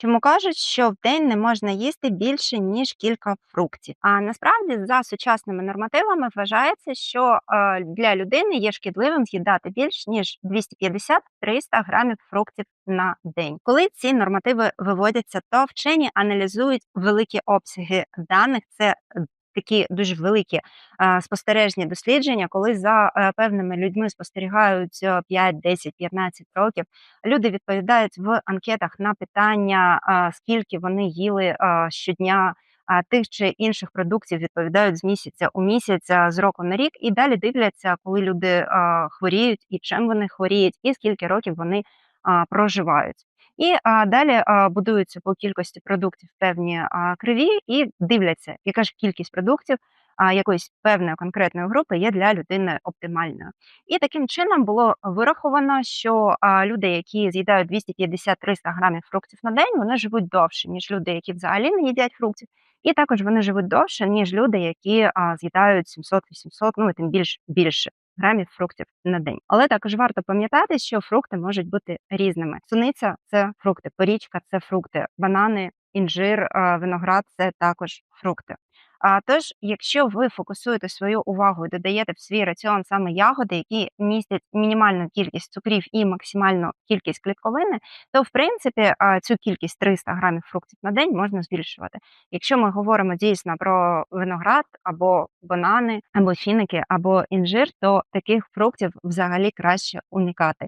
Чому кажуть, що в день не можна їсти більше ніж кілька фруктів. А насправді за сучасними нормативами вважається, що е, для людини є шкідливим з'їдати більш ніж 250-300 грамів фруктів на день. Коли ці нормативи виводяться, то вчені аналізують великі обсяги даних. Це Такі дуже великі спостережні дослідження, коли за е, певними людьми спостерігають е, 5, 10, 15 років. Люди відповідають в анкетах на питання, скільки вони їли щодня тих чи інших продуктів, відповідають з місяця у місяць, з року на рік, і далі дивляться, коли люди хворіють і чим вони хворіють, і скільки років вони проживають. І а, далі а, будуються по кількості продуктів певні а, криві і дивляться, яка ж кількість продуктів а, якоїсь певної конкретної групи є для людини оптимальною. І таким чином було вираховано, що а, люди, які з'їдають 250-300 грамів фруктів на день, вони живуть довше, ніж люди, які взагалі не їдять фруктів. І також вони живуть довше, ніж люди, які а, з'їдають 700-800, ну і тим більш більше грамів фруктів на день. Але також варто пам'ятати, що фрукти можуть бути різними. Суниця це фрукти, порічка це фрукти, банани, інжир, виноград це також фрукти. А тож, якщо ви фокусуєте свою увагу і додаєте в свій раціон саме ягоди, які містять мінімальну кількість цукрів і максимальну кількість клітковини, то в принципі цю кількість 300 грамів фруктів на день можна збільшувати. Якщо ми говоримо дійсно про виноград або банани, або фіники, або інжир, то таких фруктів взагалі краще уникати.